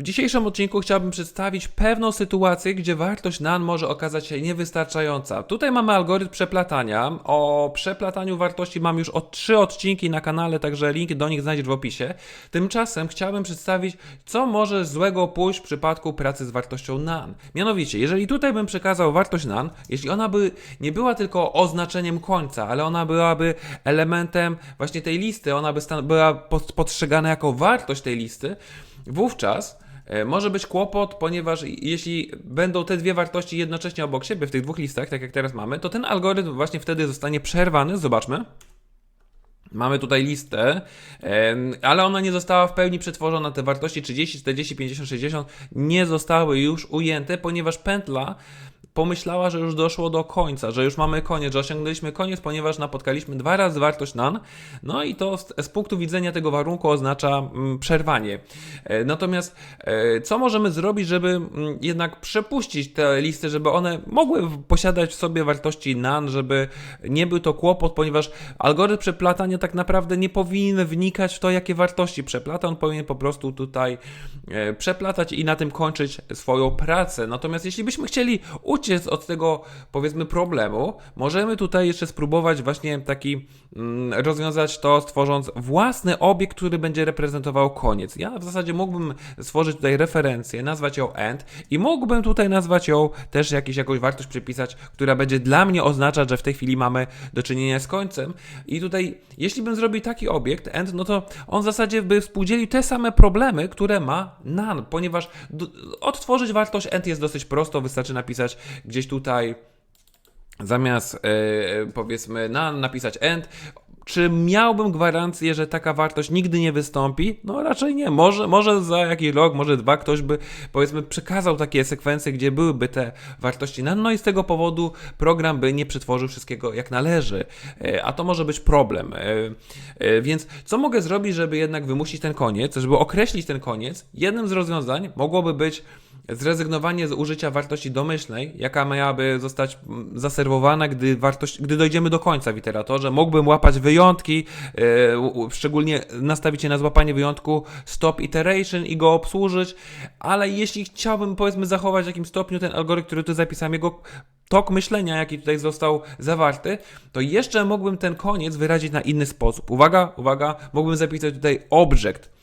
W dzisiejszym odcinku chciałbym przedstawić pewną sytuację, gdzie wartość NaN może okazać się niewystarczająca. Tutaj mamy algorytm przeplatania. O przeplataniu wartości mam już od trzy odcinki na kanale, także link do nich znajdziesz w opisie. Tymczasem chciałbym przedstawić, co może złego pójść w przypadku pracy z wartością NaN. Mianowicie, jeżeli tutaj bym przekazał wartość NaN, jeśli ona by nie była tylko oznaczeniem końca, ale ona byłaby elementem właśnie tej listy, ona by była pos- postrzegana jako wartość tej listy, wówczas może być kłopot, ponieważ jeśli będą te dwie wartości jednocześnie obok siebie w tych dwóch listach, tak jak teraz mamy, to ten algorytm właśnie wtedy zostanie przerwany. Zobaczmy. Mamy tutaj listę, ale ona nie została w pełni przetworzona. Te wartości 30, 40, 50, 60 nie zostały już ujęte, ponieważ pętla pomyślała, że już doszło do końca, że już mamy koniec, że osiągnęliśmy koniec, ponieważ napotkaliśmy dwa razy wartość nan. No i to z, z punktu widzenia tego warunku oznacza mm, przerwanie. E, Natomiast e, co możemy zrobić, żeby mm, jednak przepuścić te listy, żeby one mogły posiadać w sobie wartości nan, żeby nie był to kłopot, ponieważ algorytm przeplatania tak naprawdę nie powinien wnikać w to, jakie wartości przeplata, on powinien po prostu tutaj e, przeplatać i na tym kończyć swoją pracę. Natomiast jeśli byśmy chcieli uciec od tego, powiedzmy, problemu, możemy tutaj jeszcze spróbować właśnie taki mm, rozwiązać to, stworząc własny obiekt, który będzie reprezentował koniec. Ja w zasadzie mógłbym stworzyć tutaj referencję, nazwać ją end i mógłbym tutaj nazwać ją też jakiś, jakąś wartość przypisać, która będzie dla mnie oznaczać, że w tej chwili mamy do czynienia z końcem. I tutaj, jeśli bym zrobił taki obiekt end, no to on w zasadzie by współdzielił te same problemy, które ma nan, ponieważ odtworzyć wartość end jest dosyć prosto, wystarczy napisać gdzieś tutaj zamiast e, powiedzmy na napisać end, czy miałbym gwarancję, że taka wartość nigdy nie wystąpi? No raczej nie. Może, może za jakiś rok, może dwa ktoś by powiedzmy przekazał takie sekwencje, gdzie byłyby te wartości. No, no i z tego powodu program by nie przetworzył wszystkiego jak należy. E, A to może być problem. Więc co mogę zrobić, żeby jednak wymusić ten koniec, żeby określić ten koniec? Jednym z rozwiązań mogłoby być zrezygnowanie z użycia wartości domyślnej, jaka miałaby zostać mm, zaserwowana, gdy, wartość, gdy dojdziemy do końca w iteratorze. Mógłbym łapać wyjątki, u- szczególnie nastawić się na złapanie wyjątku stop iteration i go obsłużyć, ale jeśli chciałbym powiedzmy zachować w jakimś stopniu ten algorytm, który tu zapisałem, jego tok myślenia, jaki tutaj został zawarty, to jeszcze mógłbym ten koniec wyrazić na inny sposób. Uwaga, uwaga, mógłbym zapisać tutaj object.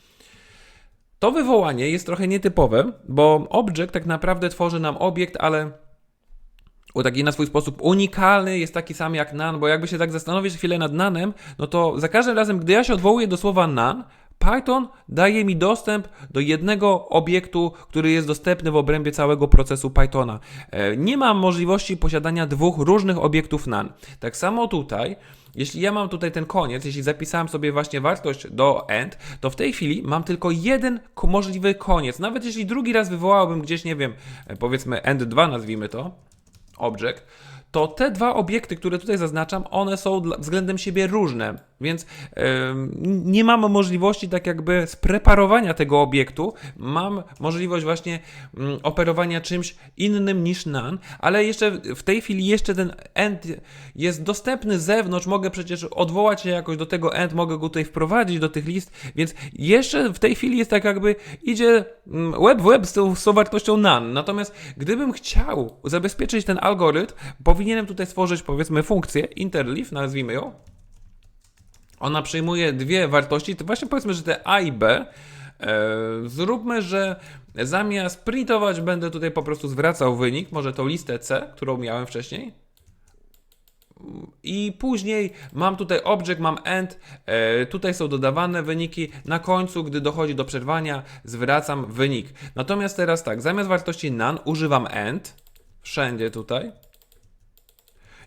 To wywołanie jest trochę nietypowe, bo object tak naprawdę tworzy nam obiekt, ale o taki na swój sposób unikalny, jest taki sam jak nan, bo jakby się tak zastanowić chwilę nad nanem, no to za każdym razem, gdy ja się odwołuję do słowa nan, Python daje mi dostęp do jednego obiektu, który jest dostępny w obrębie całego procesu Pythona. E, Nie mam możliwości posiadania dwóch różnych obiektów nan. Tak samo tutaj, jeśli ja mam tutaj ten koniec, jeśli zapisałem sobie właśnie wartość do end, to w tej chwili mam tylko jeden możliwy koniec. Nawet jeśli drugi raz wywołałbym gdzieś, nie wiem, e, powiedzmy end2 nazwijmy to, object, to te dwa obiekty, które tutaj zaznaczam, one są względem siebie różne, więc nie mam możliwości tak jakby spreparowania tego obiektu, mam możliwość właśnie mm, operowania czymś innym niż nan, ale jeszcze w tej chwili jeszcze ten end jest dostępny z zewnątrz, mogę przecież odwołać się jakoś do tego end, mogę go tutaj wprowadzić do tych list, więc jeszcze w tej chwili jest tak jakby idzie mm, web w web z tą wartością nan. Natomiast gdybym chciał zabezpieczyć ten algorytm, powinienem tutaj stworzyć powiedzmy funkcję interleave, nazwijmy ją. Ona przyjmuje dwie wartości, to właśnie powiedzmy, że te A i B. E, zróbmy, że zamiast printować będę tutaj po prostu zwracał wynik, może tą listę C, którą miałem wcześniej. I później mam tutaj object, mam end, e, tutaj są dodawane wyniki, na końcu, gdy dochodzi do przerwania, zwracam wynik. Natomiast teraz tak, zamiast wartości none używam end, wszędzie tutaj.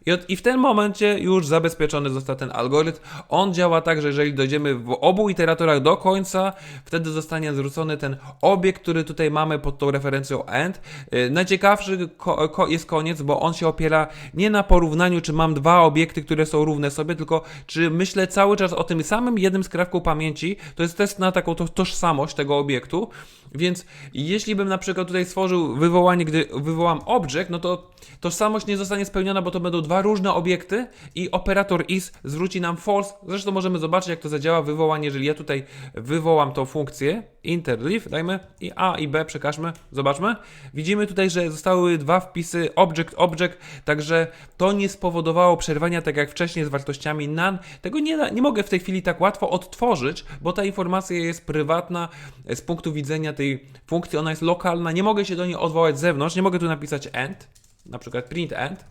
I, od, I w tym momencie już zabezpieczony został ten algorytm. On działa tak, że jeżeli dojdziemy w obu iteratorach do końca, wtedy zostanie zwrócony ten obiekt, który tutaj mamy pod tą referencją end. Yy, Najciekawszy ko, ko, jest koniec, bo on się opiera nie na porównaniu, czy mam dwa obiekty, które są równe sobie, tylko czy myślę cały czas o tym samym jednym skrawku pamięci. To jest test na taką to, tożsamość tego obiektu. Więc jeśli bym na przykład tutaj stworzył wywołanie, gdy wywołam object, no to tożsamość nie zostanie spełniona, bo to będą dwa różne obiekty i operator is zwróci nam false. Zresztą możemy zobaczyć, jak to zadziała wywołanie, jeżeli ja tutaj wywołam tą funkcję interleave, dajmy i A i B przekażmy, zobaczmy. Widzimy tutaj, że zostały dwa wpisy object, object, także to nie spowodowało przerwania, tak jak wcześniej z wartościami none. Tego nie, nie mogę w tej chwili tak łatwo odtworzyć, bo ta informacja jest prywatna z punktu widzenia tej funkcji, ona jest lokalna, nie mogę się do niej odwołać z zewnątrz, nie mogę tu napisać end, na przykład print end,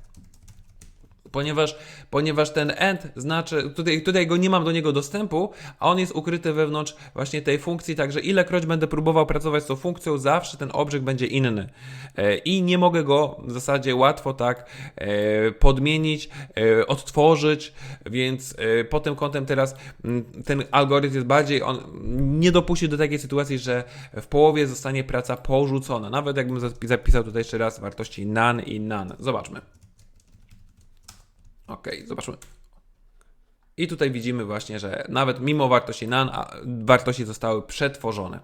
ponieważ, ponieważ ten end znaczy, tutaj, tutaj go nie mam do niego dostępu, a on jest ukryty wewnątrz właśnie tej funkcji, także ilekroć będę próbował pracować z tą funkcją, zawsze ten obiekt będzie inny. E, I nie mogę go w zasadzie łatwo tak e, podmienić, e, odtworzyć, więc pod tym kątem teraz ten algorytm jest bardziej, on nie dopuści do takiej sytuacji, że w połowie zostanie praca porzucona. Nawet jakbym zapi- zapisał tutaj jeszcze raz wartości none i none. Zobaczmy. Ok, zobaczmy. I tutaj widzimy właśnie, że nawet mimo wartości a wartości zostały przetworzone.